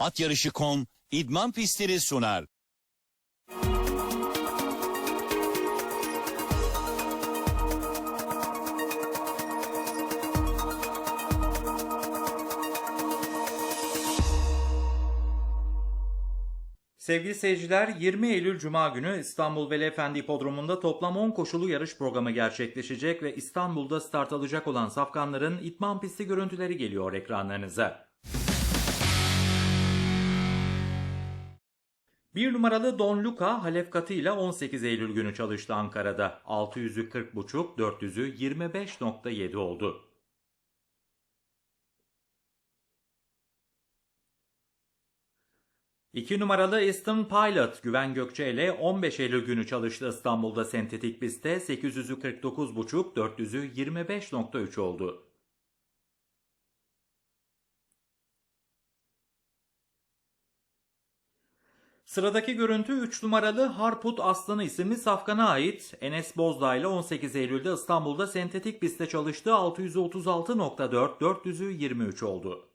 Atyarışı.com idman pistleri sunar. Sevgili seyirciler 20 Eylül Cuma günü İstanbul Veli Efendi Hipodromu'nda toplam 10 koşulu yarış programı gerçekleşecek ve İstanbul'da start alacak olan safkanların itman pisti görüntüleri geliyor ekranlarınıza. Bir numaralı Don Luca Halef katı ile 18 Eylül günü çalıştı Ankara'da. 600'ü 40.5, 400'ü 25.7 oldu. İki numaralı Easton Pilot Güven Gökçe ile 15 Eylül günü çalıştı İstanbul'da sentetik pistte 800'ü 49.5, 400'ü 25.3 oldu. Sıradaki görüntü 3 numaralı Harput Aslanı isimli safkana ait. Enes Bozdağ ile 18 Eylül'de İstanbul'da sentetik pistte çalıştı 636.4, 400'ü 23 oldu.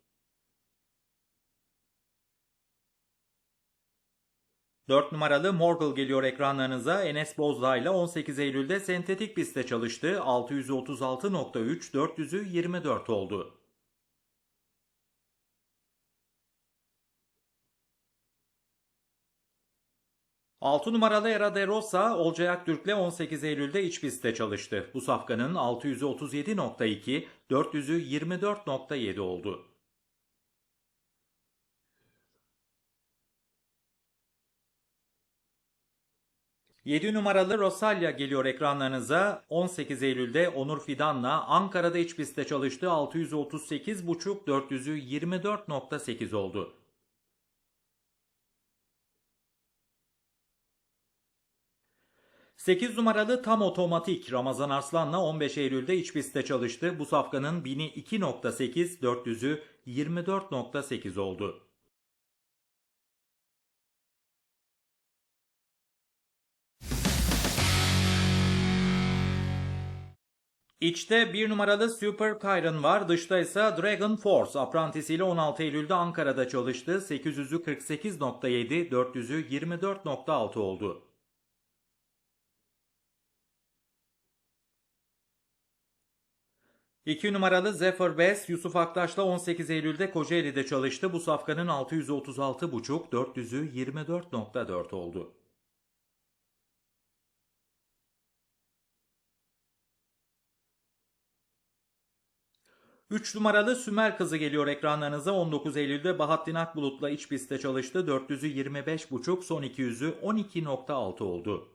4 numaralı Morgul geliyor ekranlarınıza. Enes Bozdağ ile 18 Eylül'de sentetik pistte çalıştı. 636.3, 400'ü 24 oldu. Altı numaralı Era de Rosa, Olcay Aktürk'le 18 Eylül'de iç pistte çalıştı. Bu safkanın 637.2, 400'ü 24.7 oldu. 7 numaralı Rosalya geliyor ekranlarınıza. 18 Eylül'de Onur Fidan'la Ankara'da iç pistte çalıştı. 638.5 400'ü 24.8 oldu. Sekiz numaralı tam otomatik Ramazan Arslan'la 15 Eylül'de iç pistte çalıştı. Bu safkanın 1000'i 2.8, 400'ü 24.8 oldu. İçte bir numaralı Super Kyron var. Dışta ise Dragon Force. Aprantisiyle 16 Eylül'de Ankara'da çalıştı. 800'ü 48.7, 400'ü 24.6 oldu. İki numaralı Zephyr Best Yusuf Aktaş'la 18 Eylül'de Kocaeli'de çalıştı. Bu safkanın 636.5, 400'ü 24.4 oldu. 3 numaralı Sümer Kızı geliyor ekranlarınıza. 19 Eylül'de Bahattin Akbulut'la iç pistte çalıştı. 400'ü 25.5, son 200'ü 12.6 oldu.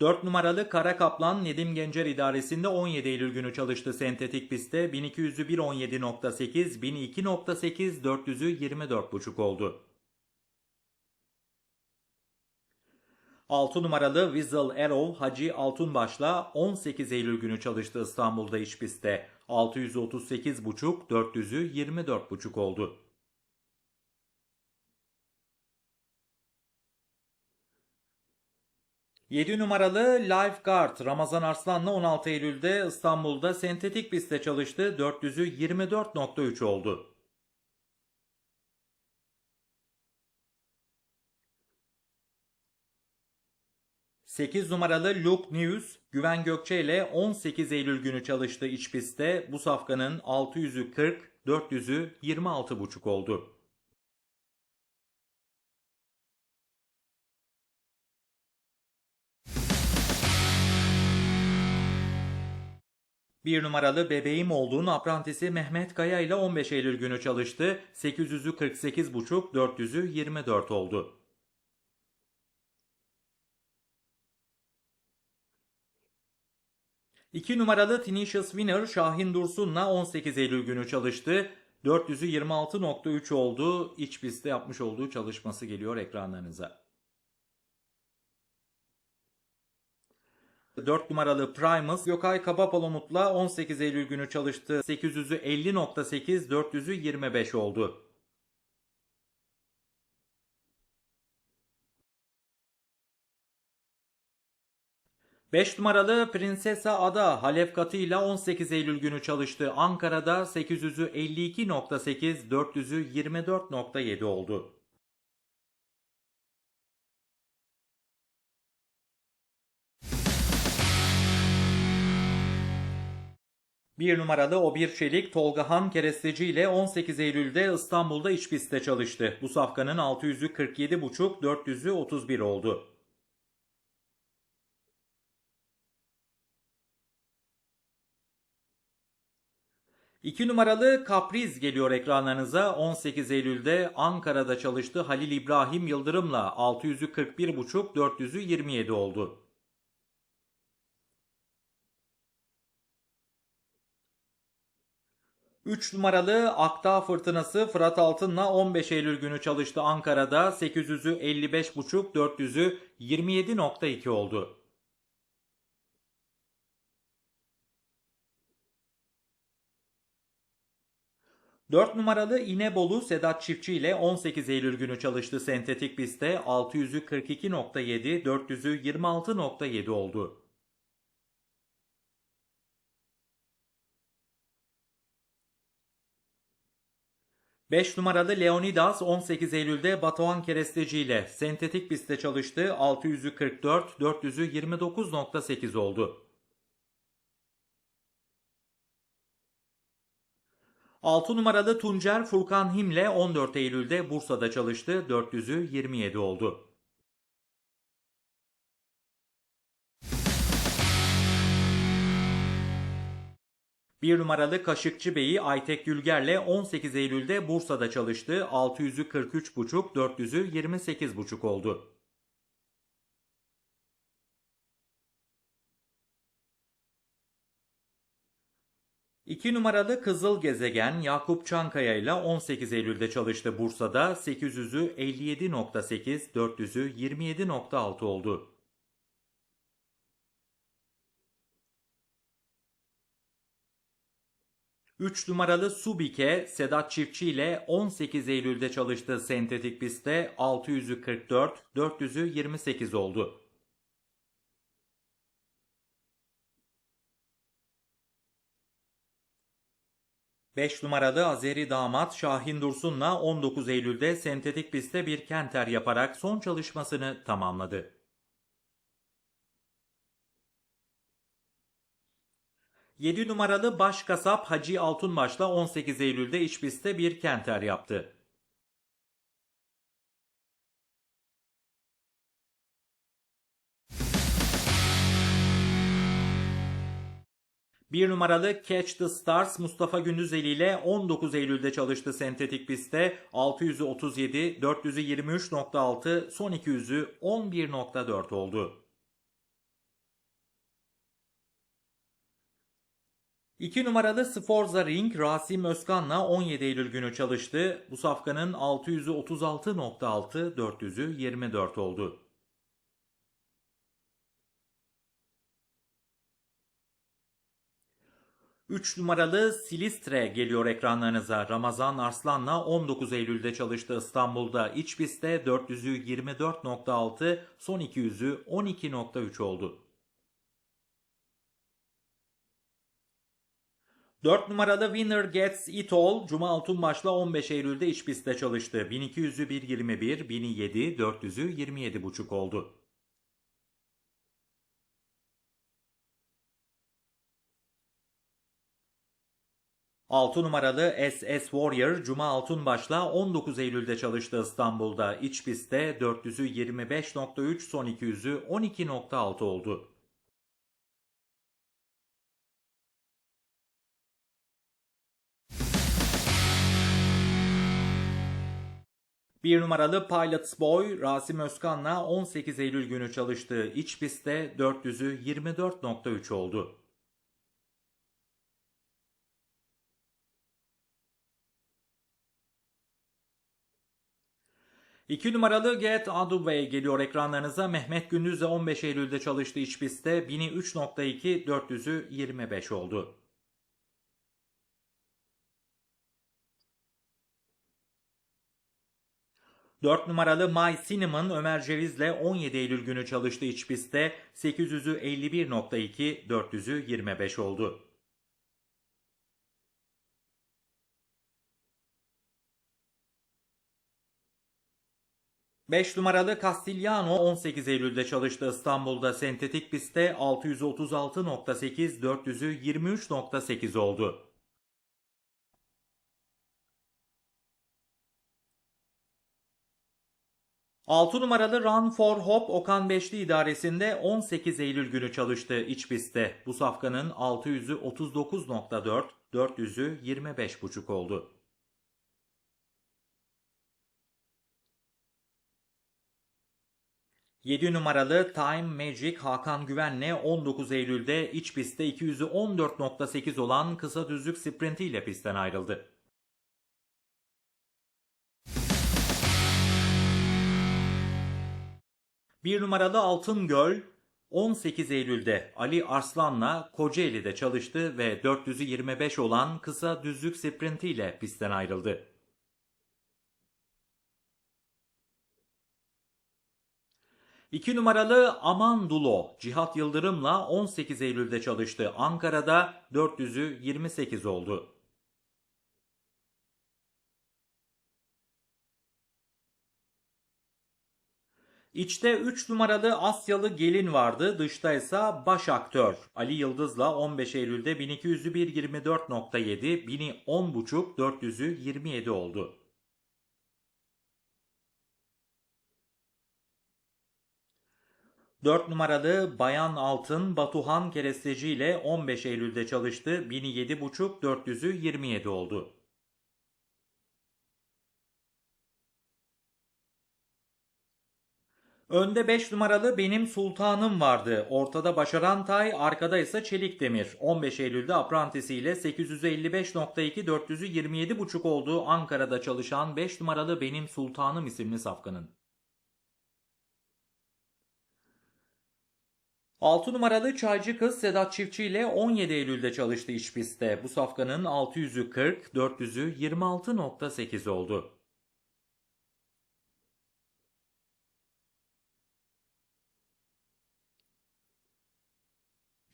4 numaralı Kara Kaplan Nedim Gencer idaresinde 17 Eylül günü çalıştı sentetik pistte. 1200'ü 1.17.8, 1002.8, 400'ü 24.5 oldu. 6 numaralı Weasel Arrow Hacı Altunbaş'la 18 Eylül günü çalıştı İstanbul'da iç pistte. 638.5, 400'ü 24.5 oldu. Yedi numaralı Lifeguard Ramazan Arslan'la 16 Eylül'de İstanbul'da sentetik pistte çalıştı. 400'ü 24.3 oldu. 8 numaralı Luke News, Güven Gökçe ile 18 Eylül günü çalıştı iç pistte. Bu safkanın 600'ü 40, 400'ü 26,5 oldu. Bir numaralı bebeğim olduğun aprantisi Mehmet Kaya ile 15 Eylül günü çalıştı. 800'ü 48,5, 400'ü 24 oldu. 2 numaralı Tinicious Winner Şahin Dursun'la 18 Eylül günü çalıştı. 400'ü 26.3 oldu. İç pistte yapmış olduğu çalışması geliyor ekranlarınıza. 4 numaralı Primus Gökay Kabapalomut'la 18 Eylül günü çalıştı. 800'ü 50.8, 400'ü 25 oldu. 5 numaralı Prinsesa Ada Halef katıyla 18 Eylül günü çalıştı. Ankara'da 800'ü 52.8, 400'ü 24.7 oldu. Bir numaralı o bir çelik Tolga Han keresteci ile 18 Eylül'de İstanbul'da iç pistte çalıştı. Bu safkanın 600'ü 47,5, 400'ü 31 oldu. 2 numaralı Kapriz geliyor ekranlarınıza. 18 Eylül'de Ankara'da çalıştı. Halil İbrahim Yıldırım'la 600'ü 41,5, 400'ü 27 oldu. Üç numaralı Akdağ Fırtınası Fırat Altın'la 15 Eylül günü çalıştı Ankara'da. 800'ü 55,5, 400'ü 27.2 oldu. 4 numaralı İnebolu Sedat Çiftçi ile 18 Eylül günü çalıştı sentetik pistte 600'ü 42.7, 400'ü 26.7 oldu. Beş numaralı Leonidas 18 Eylül'de Batuhan Keresteci ile sentetik pistte çalıştı. 600'ü 44, 400'ü 29.8 oldu. 6 numaralı Tuncer Furkan Himle 14 Eylül'de Bursa'da çalıştı. 400'ü 27 oldu. Bir numaralı Kaşıkçı Bey'i Aytek Gülger'le 18 Eylül'de Bursa'da çalıştı. 600'ü 43,5, 400'ü 28,5 oldu. 2 numaralı Kızıl Gezegen Yakup Çankaya ile 18 Eylül'de çalıştı Bursa'da. 800'ü 57.8, 400'ü 27.6 oldu. Üç numaralı Subike Sedat Çiftçi ile 18 Eylül'de çalıştı sentetik pistte 600'ü 44, 400'ü 28 oldu. 5 numaralı Azeri damat Şahin Dursun'la 19 Eylül'de sentetik pistte bir kenter yaparak son çalışmasını tamamladı. 7 numaralı baş kasap Hacı Altunbaş'la 18 Eylül'de iç bir kenter yaptı. 1 numaralı Catch the Stars Mustafa Gündüzeli ile 19 Eylül'de çalıştı sentetik pistte. 600'ü 37, 400'ü 23.6, son 200'ü 11.4 oldu. 2 numaralı Sforza Ring Rasim Özkan'la 17 Eylül günü çalıştı. Bu safkanın 600'ü 36.6, 400'ü 24 oldu. 3 numaralı Silistre geliyor ekranlarınıza. Ramazan Arslan'la 19 Eylül'de çalıştı İstanbul'da. İç pistte 400'ü 24.6, son 200'ü 12.3 oldu. 4 numaralı Winner Gets It All Cuma Altunbaş'la 15 Eylül'de iç pistte çalıştı. 1200'ü 1.21, 1007, 400'ü 27.5 oldu. 6 numaralı SS Warrior Cuma Altunbaş'la 19 Eylül'de çalıştı İstanbul'da. İç pistte 400'ü 25.3 son 200'ü 12.6 oldu. Bir numaralı Pilots Boy Rasim Özkan'la 18 Eylül günü çalıştı. İç pistte 400'ü 24.3 oldu. 2 numaralı Get Way geliyor ekranlarınıza. Mehmet Gündüz de 15 Eylül'de çalıştı iç pistte. 1000'i 3.2, 400'ü 25 oldu. 4 numaralı My Cinnamon Ömer Ceviz'le 17 Eylül günü çalıştı iç pistte 800'ü 51.2, 400'ü 25 oldu. Beş numaralı Castigliano 18 Eylül'de çalıştı İstanbul'da sentetik pistte 636.8, 400'ü 23.8 oldu. 6 numaralı Run for Hope Okan Beşli idaresinde 18 Eylül günü çalıştı iç pistte. Bu safkanın 600'ü 39.4, 400'ü 25.5 oldu. Yedi numaralı Time Magic Hakan Güven'le 19 Eylül'de iç pistte 200'ü 14.8 olan kısa düzlük sprintiyle pistten ayrıldı. Bir numaralı Altın Göl 18 Eylül'de Ali Arslan'la Kocaeli'de çalıştı ve 400'ü 25 olan kısa düzlük sprintiyle pistten ayrıldı. İki numaralı Aman Dulo Cihat Yıldırım'la 18 Eylül'de çalıştı. Ankara'da 400'ü 28 oldu. İçte 3 numaralı Asyalı gelin vardı. Dışta ise baş aktör. Ali Yıldız'la 15 Eylül'de 1200'ü 1.24.7, 1000'i 10.5, 400'ü 27 oldu. Dört numaralı Bayan Altın Batuhan Keresteci ile 15 Eylül'de çalıştı. 1000'i 7.5, 400'ü 27 oldu. Önde 5 numaralı Benim Sultanım vardı. Ortada Başaran Tay, arkada ise Çelik Demir. 15 Eylül'de aprantisiyle 855.2 400'ü 27.5 olduğu Ankara'da çalışan 5 numaralı Benim Sultanım isimli safkanın. 6 numaralı çaycı kız Sedat Çiftçi ile 17 Eylül'de çalıştı iç pistte. Bu safkanın 600'ü 40, 400'ü 26.8 oldu.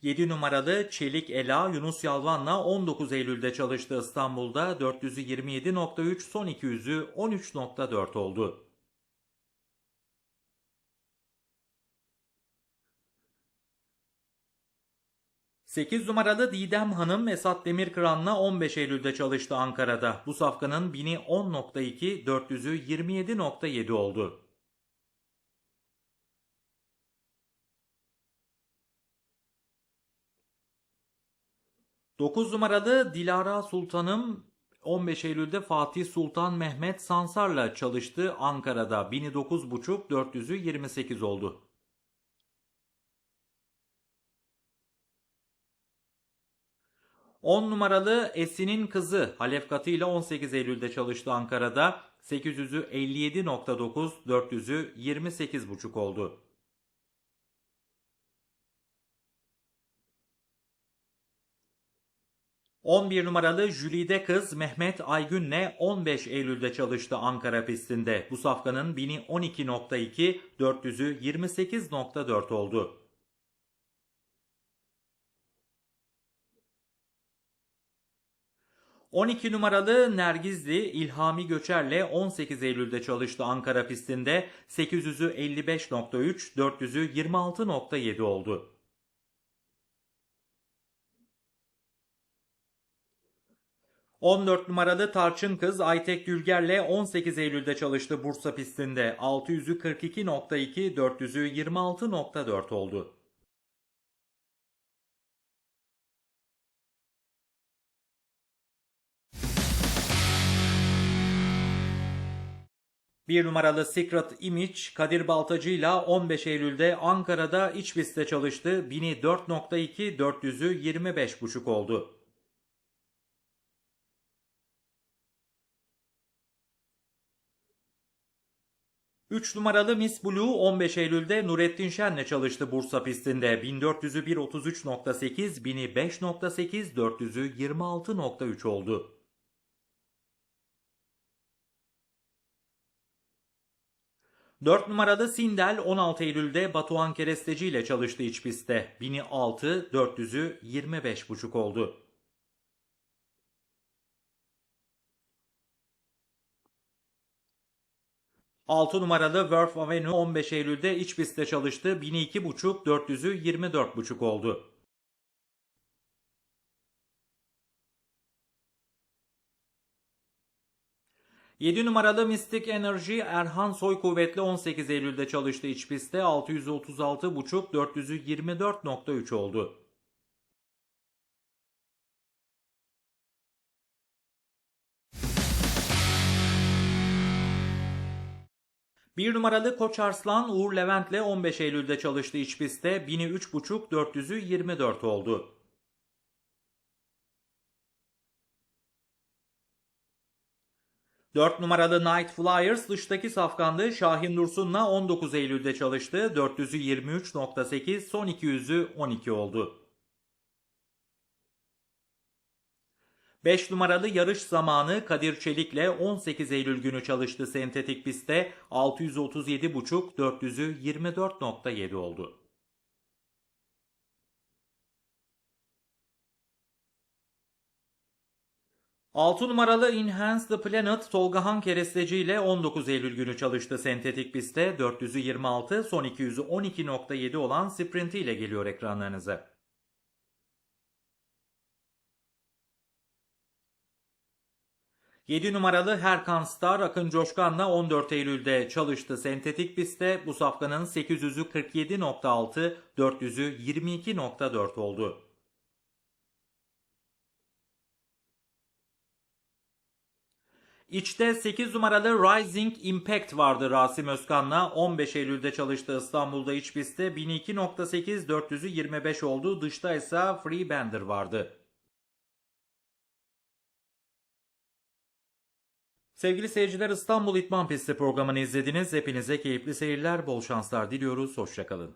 7 numaralı Çelik Ela Yunus Yalvan'la 19 Eylül'de çalıştı İstanbul'da 400'ü 27.3 son 200'ü 13.4 oldu. Sekiz numaralı Didem Hanım Esat Demirkıran'la 15 Eylül'de çalıştı Ankara'da. Bu safkanın 1000'i 10.2, 400'ü 27.7 oldu. 9 numaralı Dilara Sultanım 15 Eylül'de Fatih Sultan Mehmet Sansar'la çalıştı Ankara'da. 1000'i 9.5, 400'ü 28 oldu. On numaralı Esin'in kızı Halef Katı ile 18 Eylül'de çalıştı Ankara'da. 800'ü 57.9, 400'ü 28.5 oldu. 11 numaralı Jülide kız Mehmet Aygün'le 15 Eylül'de çalıştı Ankara pistinde. Bu safkanın 1000'i 12.2, 400'ü 28.4 oldu. ...12 numaralı Nergizli İlhami Göçer'le 18 Eylül'de çalıştı Ankara pistinde. 800'ü 55.3, 400'ü 26.7 oldu. 14 numaralı Tarçın Kız Aytek Gülger'le 18 Eylül'de çalıştı Bursa pistinde. 600'ü 42.2, 400'ü 26.4 oldu. Bir numaralı Secret Image Kadir Baltacı ile 15 Eylül'de Ankara'da iç pistte çalıştı. 1000'i 4.2, 400'ü 25.5 oldu. 3 numaralı Miss Blue 15 Eylül'de Nurettin Şen'le çalıştı Bursa pistinde. 1400'ü 1.33.8, 1000'i 5.8, 400'ü 26.3 oldu. 4 numaralı Sindel 16 Eylül'de Batuhan Keresteci ile çalıştı iç pistte. 1000'i 6, 400'ü 25,5 oldu. Altı numaralı Wurf Avenue 15 Eylül'de iç pistte çalıştı. 1000'i 2,5, 400'ü 24,5 oldu. Yedi numaralı Mystic Energy Erhan Soy Kuvvetli 18 Eylül'de çalıştı iç pistte 636,5 400'ü 24.3 oldu. Bir numaralı Koç Arslan Uğur Levent'le 15 Eylül'de çalıştı iç pistte 1000'i 3,5 400'ü 24 oldu. Dört numaralı Night Flyers dıştaki safkandı. Şahin Dursun'la 19 Eylül'de çalıştı. 400'ü 23.8, son 200'ü 12 oldu. 5 numaralı yarış zamanı Kadir Çelik'le 18 Eylül günü çalıştı sentetik pistte. 637.5, 400'ü 24.7 oldu. Altı numaralı Enhance the Planet Tolgahan Keresteci ile 19 Eylül günü çalıştı sentetik pistte 400'ü 26, son 200'ü 12.7 olan sprinti ile geliyor ekranlarınıza. Yedi numaralı Herkan Star Akın Coşkan'la 14 Eylül'de çalıştı sentetik pistte. Bu safkanın 800'ü 47.6, 400'ü 22.4 oldu. İçte 8 numaralı Rising Impact vardı Rasim Özkan'la. 15 Eylül'de çalıştı İstanbul'da iç pistte. 1002.8 400'ü 25 oldu. Dışta ise Free Bender vardı. Sevgili seyirciler İstanbul İtman Pisti programını izlediniz. Hepinize keyifli seyirler, bol şanslar diliyoruz. Hoşçakalın.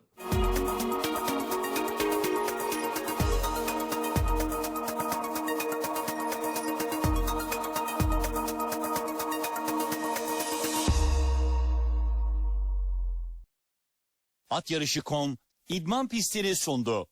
At yarışı.com idman pistleri sundu.